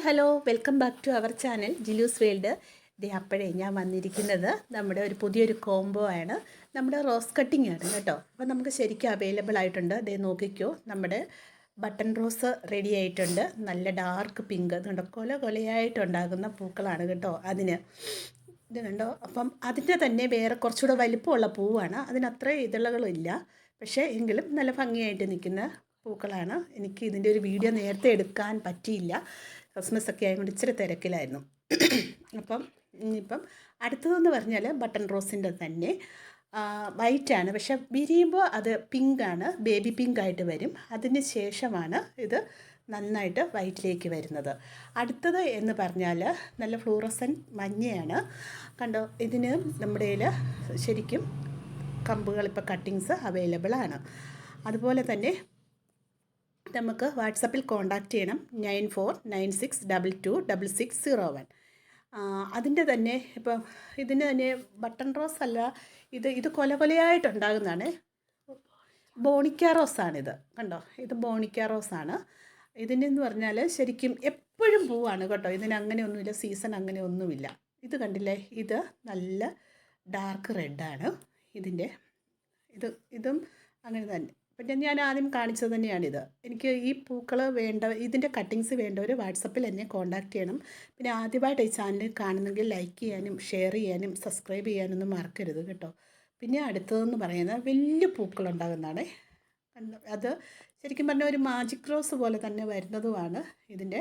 Hello. Welcome back to our channel Jilu's world. ദേ അപ്പോഴേ ഞാൻ വന്നിരിക്കുന്നത് നമ്മുടെ ഒരു പുതിയൊരു കോംബോ ആണ്. നമ്മുടെ റോസ് കട്ടിംഗ് ആണ് കേട്ടോ. അപ്പോൾ നമുക്ക് ശരിക്കും അവൈലബിൾ ആയിട്ടുണ്ട്. ദേ നോക്കിക്കോ. നമ്മുടെ ബട്ടൺ റോസ് റെഡി ആയിട്ടുണ്ട്. നല്ല ഡാർക്ക് പിങ്ക്. അതുകൊണ്ട് കൊല കൊലയായിട്ടുണ്ടാകുന്ന പൂക്കളാണ് കേട്ടോ അതിന്. ഇത് കണ്ടോ? അപ്പം അതിന്റെ തന്നെ വേറെ കുറച്ചുകൂടെ വലിപ്പമുള്ള പൂവാണ്. അതിനത്ര ഇതളകളില്ല പക്ഷേ എങ്കിലും നല്ല ഭംഗിയായിട്ട് നിൽക്കുന്ന പൂക്കളാണ്. എനിക്ക് ഇതിന്റെ ഒരു വീഡിയോ നേരത്തെ എടുക്കാൻ പറ്റിയില്ല. ക്രിസ്മസ് ഒക്കെ ആയതുകൊണ്ട് ഇച്ചിരി തിരക്കിലായിരുന്നു. അപ്പം ഇനിയിപ്പം അടുത്തതെന്ന് പറഞ്ഞാൽ ബട്ടൺ റോസിന്റെ തന്നെ. വൈറ്റാണ്. പക്ഷെ വിരിയുമ്പോൾ അത് പിങ്കാണ്. ബേബി പിങ്ക് ആയിട്ട് വരും. അതിന് ശേഷമാണ് ഇത് നന്നായിട്ട് വൈറ്റിലേക്ക് വരുന്നത്. അടുത്തത് എന്ന് പറഞ്ഞാൽ നല്ല ഫ്ലൂറസൻ മഞ്ഞയാണ്. കണ്ടോ? ഇതിന് നമ്മുടെ ശരിക്കും കമ്പുകൾ ഇപ്പോൾ കട്ടിങ്സ് അവൈലബിൾ ആണ് അതുപോലെ തന്നെ നമുക്ക് വാട്സപ്പിൽ കോൺടാക്റ്റ് ചെയ്യണം. Nine four nine six double two double six zero one. അതിന്റെ തന്നെ ഇപ്പം ഇതിന് തന്നെ ബട്ടൺ റോസ് അല്ല ഇത് ഇത് കൊല കൊലയായിട്ടുണ്ടാകുന്നതാണ്. ബോണിക്ക റോസാണിത്. കണ്ടോ? ഇത് ബോണിക്ക റോസാണ്. ഇതിനെന്ന് പറഞ്ഞാൽ ശരിക്കും എപ്പോഴും പൂവാണ് കേട്ടോ. ഇതിന് അങ്ങനെയൊന്നുമില്ല സീസൺ അങ്ങനെ ഒന്നുമില്ല ഇത് കണ്ടില്ലേ? ഇത് നല്ല ഡാർക്ക് റെഡാണ്. ഇതിന്റെ ഇത് ഇതും അങ്ങനെ തന്നെ. പിന്നെ ഞാൻ ആദ്യം കാണിച്ചത് തന്നെയാണിത് എനിക്ക് ഈ പൂക്കൾ വേണ്ട ഇതിന്റെ കട്ടിങ്സ് വേണ്ടവർ വാട്സപ്പിൽ എന്നെ കോൺടാക്റ്റ് ചെയ്യണം. പിന്നെ ആദ്യമായിട്ട് ഈ ചാനൽ കാണുന്നെങ്കിൽ ലൈക്ക് ചെയ്യാനും ഷെയർ ചെയ്യാനും സബ്സ്ക്രൈബ് ചെയ്യാനൊന്നും മറക്കരുത് കേട്ടോ. പിന്നെ അടുത്തതെന്ന് പറയുന്നത് വലിയ പൂക്കളുണ്ടാകുന്നതാണേ. അത് ശരിക്കും പറഞ്ഞാൽ ഒരു മാജിക് റോസ് പോലെ തന്നെ വരുന്നതുമാണ് ഇതിന്റെ.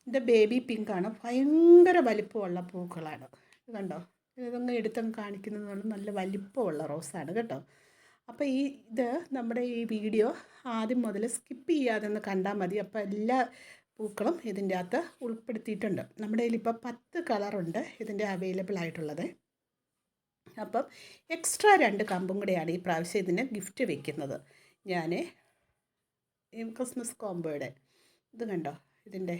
ഇതിന്റെ ബേബി പിങ്കാണ് ഭയങ്കര വലിപ്പമുള്ള പൂക്കളാണ്. കണ്ടോ? ഇതൊന്ന് എടുത്തങ്ങ് കാണിക്കുന്നതാണ് നല്ല വലിപ്പമുള്ള റോസാണ് കേട്ടോ. അപ്പോൾ ഈ ഇത് നമ്മുടെ ഈ വീഡിയോ ആദ്യം മുതൽ സ്കിപ്പ് ചെയ്യാതെ ഒന്ന് കണ്ടാൽ മതി. അപ്പോൾ എല്ലാ പൂക്കളും ഇതിന്റെ അകത്ത് ഉൾപ്പെടുത്തിയിട്ടുണ്ട്. നമ്മുടെ കയ്യിൽ പത്ത് കളറുണ്ട് ഇതിന്റെ അവൈലബിൾ ആയിട്ടുള്ളത്. അപ്പം എക്സ്ട്രാ രണ്ട് കമ്പും കൂടെയാണ് ഈ പ്രാവശ്യം ഇതിന് ഗിഫ്റ്റ് വെക്കുന്നത്. ഞാൻ ക്രിസ്മസ് കോംബോയുടെ ഇത് കണ്ടോ? ഇതിന്റെ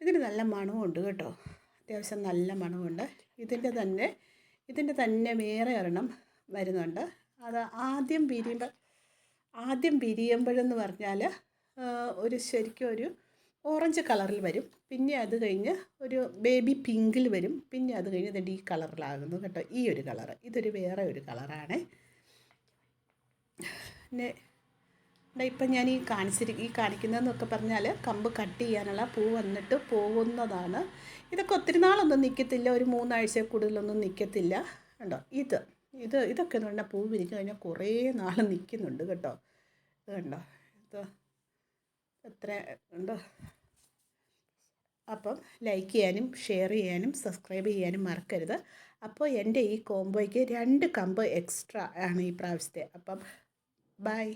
ഇതിന് നല്ല മണമുണ്ട് കേട്ടോ. അത്യാവശ്യം നല്ല മണമുണ്ട് ഇതിന്റെ തന്നെ ഇതിന്റെ തന്നെ വേറെ ഒരെണ്ണം വരുന്നുണ്ട്. അത് ആദ്യം പിരിയുമ്പോൾ ആദ്യം പിരിയുമ്പോഴെന്ന് പറഞ്ഞാൽ ഒരു ശരിക്കും ഒരു ഓറഞ്ച് കളറിൽ വരും. പിന്നെ അത് കഴിഞ്ഞ് ഒരു ബേബി പിങ്കിൽ വരും. പിന്നെ അത് കഴിഞ്ഞ് ഇതിന്റെ ഈ കളറിലാകുന്നു കേട്ടോ. ഈ ഒരു കളറ്. ഇതൊരു വേറെ ഒരു കളറാണ്. പിന്നെ ഇപ്പം ഞാൻ ഈ കാണിച്ചിരി ഈ കാണിക്കുന്നതെന്നൊക്കെ പറഞ്ഞാൽ കമ്പ് കട്ട് ചെയ്യാനുള്ള പൂ വന്നിട്ട് പോകുന്നതാണ് ഇതൊക്കെ ഒത്തിരി നാളൊന്നും നിൽക്കത്തില്ല ഒരു മൂന്നാഴ്ച കൂടുതലൊന്നും നിൽക്കത്തില്ല കണ്ടോ? ഇത്. ഇത് ഇതൊക്കെ എന്ന് പറഞ്ഞാൽ പൂ വിരിഞ്ഞു കഴിഞ്ഞാൽ കുറേ നാൾ നിൽക്കുന്നുണ്ട് കേട്ടോ. ഇത് കണ്ടോ? ഇത് എത്ര ഉണ്ടോ? അപ്പം ലൈക്ക് ചെയ്യാനും ഷെയർ ചെയ്യാനും സബ്സ്ക്രൈബ് ചെയ്യാനും മറക്കരുത്. അപ്പോൾ എന്റെ ഈ കോംബോയ്ക്ക് രണ്ട് കമ്പ് എക്സ്ട്രാ ആണ് ഈ പ്രാവശ്യത്തെ. അപ്പം ബൈ